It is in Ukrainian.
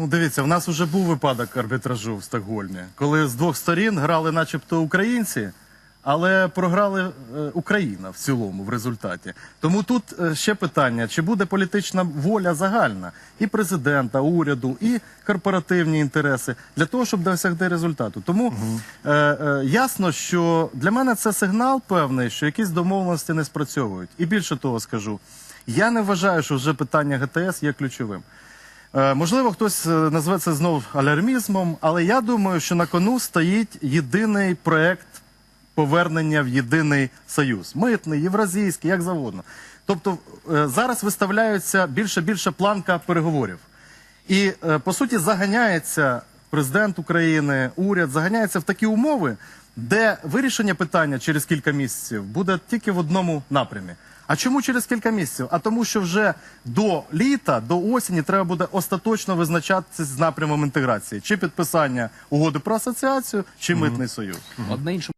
Ну, дивіться, в нас вже був випадок арбітражу в Стокгольмі, коли з двох сторін грали, начебто, українці, але програли е, Україна в цілому в результаті. Тому тут е, ще питання: чи буде політична воля загальна і президента, уряду, і корпоративні інтереси для того, щоб досягти результату. Тому е, е, ясно, що для мене це сигнал певний, що якісь домовленості не спрацьовують. І більше того скажу, я не вважаю, що вже питання ГТС є ключовим. Е, Можливо, хтось е, назве це знов алярмізмом, але я думаю, що на кону стоїть єдиний проект повернення в єдиний союз. Митний, євразійський, як завгодно. Тобто е, зараз виставляється більше більше планка переговорів. І по суті заганяється президент України, уряд, заганяється в такі умови, де вирішення питання через кілька місяців буде тільки в одному напрямі. А чому через кілька місяців? А тому, що вже до літа, до осені треба буде остаточно визначатися з напрямом інтеграції, чи підписання угоди про асоціацію, чи митний союз. Одне інше